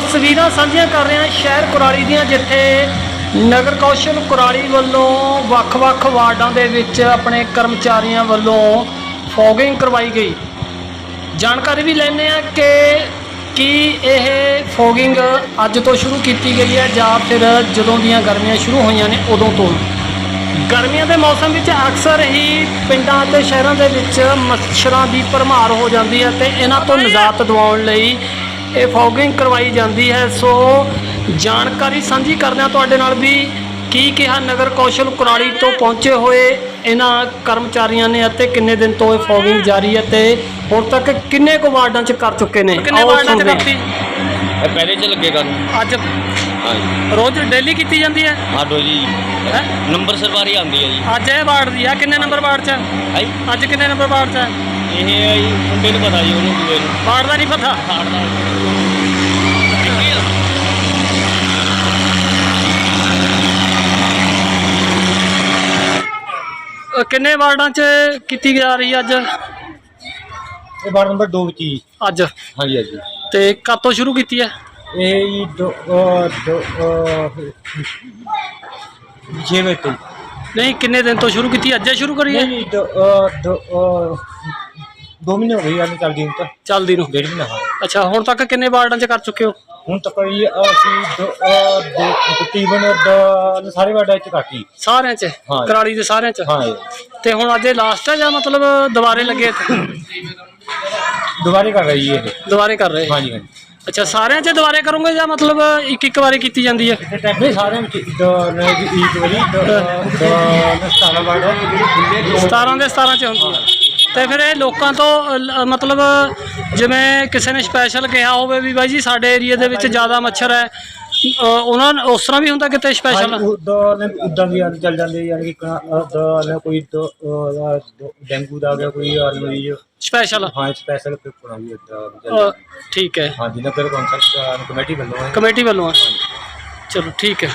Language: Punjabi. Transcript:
ਤਸਵੀਰਾਂ ਸਾਂਝੀਆਂ ਕਰ ਰਹੇ ਹਾਂ ਸ਼ਹਿਰ ਕੁਰਾਲੀ ਦੀਆਂ ਜਿੱਥੇ ਨਗਰ ਕੌਸ਼ਲ ਕੁਰਾਲੀ ਵੱਲੋਂ ਵੱਖ-ਵੱਖ ਵਾਰਡਾਂ ਦੇ ਵਿੱਚ ਆਪਣੇ ਕਰਮਚਾਰੀਆਂ ਵੱਲੋਂ ਫੋਗਿੰਗ ਕਰਵਾਈ ਗਈ। ਜਾਣਕਾਰੀ ਵੀ ਲੈਣੇ ਆ ਕਿ ਕੀ ਇਹ ਫੋਗਿੰਗ ਅੱਜ ਤੋਂ ਸ਼ੁਰੂ ਕੀਤੀ ਗਈ ਹੈ ਜਾਂ ਫਿਰ ਜਦੋਂ ਦੀਆਂ ਗਰਮੀਆਂ ਸ਼ੁਰੂ ਹੋਈਆਂ ਨੇ ਉਦੋਂ ਤੋਂ। ਗਰਮੀਆਂ ਦੇ ਮੌਸਮ ਵਿੱਚ ਅਕਸਰ ਹੀ ਪਿੰਡਾਂ ਅਤੇ ਸ਼ਹਿਰਾਂ ਦੇ ਵਿੱਚ ਮੱਛਰਾਂ ਦੀ ਭਰਮਾਰ ਹੋ ਜਾਂਦੀ ਹੈ ਤੇ ਇਹਨਾਂ ਤੋਂ ਨਿਜਾਤ ਦਿਵਾਉਣ ਲਈ ਇਹ ਫੋਗਿੰਗ ਕਰਵਾਈ ਜਾਂਦੀ ਹੈ। ਸੋ ਜਾਣਕਾਰੀ ਸਾਂਝੀ ਕਰਦੇ ਹਾਂ ਤੁਹਾਡੇ ਨਾਲ ਵੀ ਕੀ ਕਿਹਾ ਨਗਰ ਕੌਸ਼ਲ ਕੁਰਾਲੀ ਤੋਂ ਪਹੁੰਚੇ ਹੋਏ ਇਹਨਾਂ ਕਰਮਚਾਰੀਆਂ ਨੇ ਅਤੇ ਕਿੰਨੇ ਦਿਨ ਤੋਂ ਇਹ ਫੋਗਿੰਗ ਜਾਰੀ ਹੈ ਤੇ ਹੁਣ ਤੱਕ ਕਿੰਨੇ ਕੁ ਵਾਰਡਾਂ 'ਚ ਕਰ ਚੁੱਕੇ ਨੇ? ਕਿੰਨੇ ਆਓ ਵਾਰਡਾਂ 'ਚ ਸੁਣਦੇ ਹਾਂ। ਕਰਤੀ? ਇਹ ਪਹਿਲੇ ਚ ਲੱਗੇ ਕਰਨ। ਅੱਜ ਹਾਂਜੀ। ਰੋਜ਼ ਡੇਲੀ ਕੀਤੀ ਜਾਂਦੀ ਹੈ? ਆਡੋ ਜੀ ਹੈਂ? ਨੰਬਰ ਸਰਵਾਰੀ ਆਉਂਦੀ ਹੈ ਜੀ। ਅੱਜ ਇਹ ਵਾਰਡ ਦੀ ਆ। ਕਿੰਨੇ ਨੰਬਰ ਵਾਰਡ 'ਚ? ਹੈ? ਹਾਈ ਅੱਜ ਕਿੰਨੇ ਨੰਬਰ ਵਾਰਡ 'ਚ? ਹੈ ਇਹ ਹੈ ਜੀ ਮੁੰਡੇ ਨੂੰ ਪਤਾ ਜੀ ਉਹਨੂੰ ਦੂਏ ਨੂੰ ਵਾਰਡ ਦਾ ਨਹੀਂ ਪਤਾ? ਹਾਰਡ ਦਾ ਅ, ਕਿੰਨੇ ਵਾਰਡਾਂ 'ਚ ਕੀਤੀ ਜਾ ਰਹੀ ਹੈ ਅੱਜ? ਇਹ ਵਾਰਡ ਨੰਬਰ 2 ਵਿੱਚ ਜੀ ਅੱਜ। ਹਾਂਜੀ ਹਾਂਜੀ। ਤੇ ਕਦ ਤੋਂ ਸ਼ੁਰੂ ਕੀਤੀ ਹੈ? ਇਹ ਜੀ ਦੋ ਅਹ, ਦੋ ਅਹ, ਛੇ ਵਜੇ ਤੋਂ। ਨਹੀਂ ਕਿੰਨੇ ਦਿਨ ਤੋਂ ਸ਼ੁਰੂ ਕੀਤੀ? ਅੱਜ ਹੀ ਸ਼ੁਰੂ ਕਰੀ ਹੈ? ਨਹੀਂ ਜੀ, ਦੋ ਅਹ, ਦੋ ਅਹ, ਦੋ ਮਹੀਨੇ ਹੋ ਗਏ ਯਾਨੀ ਚੱਲਦੀ ਹੁਣ ਤਾਂ। ਚੱਲਦੀ ਨੂੰ। ਡੇਢ ਮਹੀਨਾ ਹੋਇਆ। ਅੱਛਾ ਹੁਣ ਤੱਕ ਕਿੰਨੇ ਵਾਰਡਾਂ 'ਚ ਕਰ ਚੁੱਕੇ ਹੋ? ਹੁਣ ਤੱਕ ਜੀ ਅਸੀਂ ਤਕਰੀਬਨ ਦੋ ਸਾਰੇ ਵਾਰਡਾਂ ਵਿੱਚ ਕਾਟੀ ਸਾਰਿਆਂ 'ਚ? ਹਾਂ। ਕਰਾਲੀ ਦੇ ਸਾਰਿਆਂ 'ਚ? ਹਾਂ। ਜੀ। ਤੇ ਹੁਣ ਅੱਜ ਇਹ ਲਾਸਟ ਹੈ ਜਾਂ ਮਤਲਬ ਦੁਬਾਰੇ ਲੱਗੇ ਇੱਥੇ? ਦੁਬਾਰੇ ਕਰ ਰਹੀ ਹੈ ਇਹ। ਦੁਬਾਰੇ ਕਰ ਰਹੇ? ਹਾਂਜੀ ਹਾਂਜੀ। ਅੱਛਾ ਸਾਰਿਆਂ 'ਚ ਦੁਬਾਰੇ ਕਰੋਗੇ ਜਾਂ ਮਤਲਬ ਇੱਕ ਇੱਕ ਵਾਰੀ ਕੀਤੀ ਜਾਂਦੀ ਹੈ? ਨਹੀਂ ਸਾਰਿਆਂ ਵਿੱਚ ਦੋ ਨੇ ਜੀ ਇੱਕ ਵਾਰੀ ਦੋ ਦੋ ਨੇ ਸਤਾਰਾਂ ਵਾਰਡ 17 ਦੇ। 17 ਚ ਹੁੰਦੀ ਹੈ ਤੇ ਫਿਰ ਇਹ ਲੋਕਾਂ ਤੋਂ ਅ, ਮਤਲਬ ਜਿਵੇਂ ਕਿਸੇ ਨੇ ਸਪੈਸ਼ਲ ਕਿਹਾ ਹੋਵੇ ਵੀ ਬਾਈ ਜੀ ਸਾਡੇ ਏਰੀਆ ਦੇ ਵਿੱਚ ਜ਼ਿਆਦਾ ਮੱਛਰ ਹੈ ਅ, ਉਹਨਾਂ ਨੂੰ ਉਸ ਤਰ੍ਹਾਂ ਵੀ ਹੁੰਦਾ ਕਿਤੇ ਸਪੈਸ਼ਲ ਦੋ ਨੇ ਉਦਾਂ ਵੀ ਯਾਰ ਚੱਲ ਜਾਂਦੇ ਯਾਨੀ ਕਿ ਕ- ਦੋ ਨੇ ਕੋਈ ਦੋ ਅਹ, ਦੋ- ਡੇਂਗੂ ਦਾ ਆ ਗਿਆ ਕੋਈ ਯਾਰ ਮਰੀਜ਼ ਸਪੈਸ਼ਲ ਹਾਂ ਸਪੈਸ਼ਲ ਪੇਪਰ ਆਈ ਹੈ। ਠੀਕ ਹੈ। ਹਾਂਜੀ ਨਗਰ ਕੌਂਸਲ ਕਮੇਟੀ ਵੱਲੋਂ ਹੈ। ਕਮੇਟੀ ਵੱਲੋਂ ਹੈ। ਚਲੋ ਠੀਕ ਹੈ।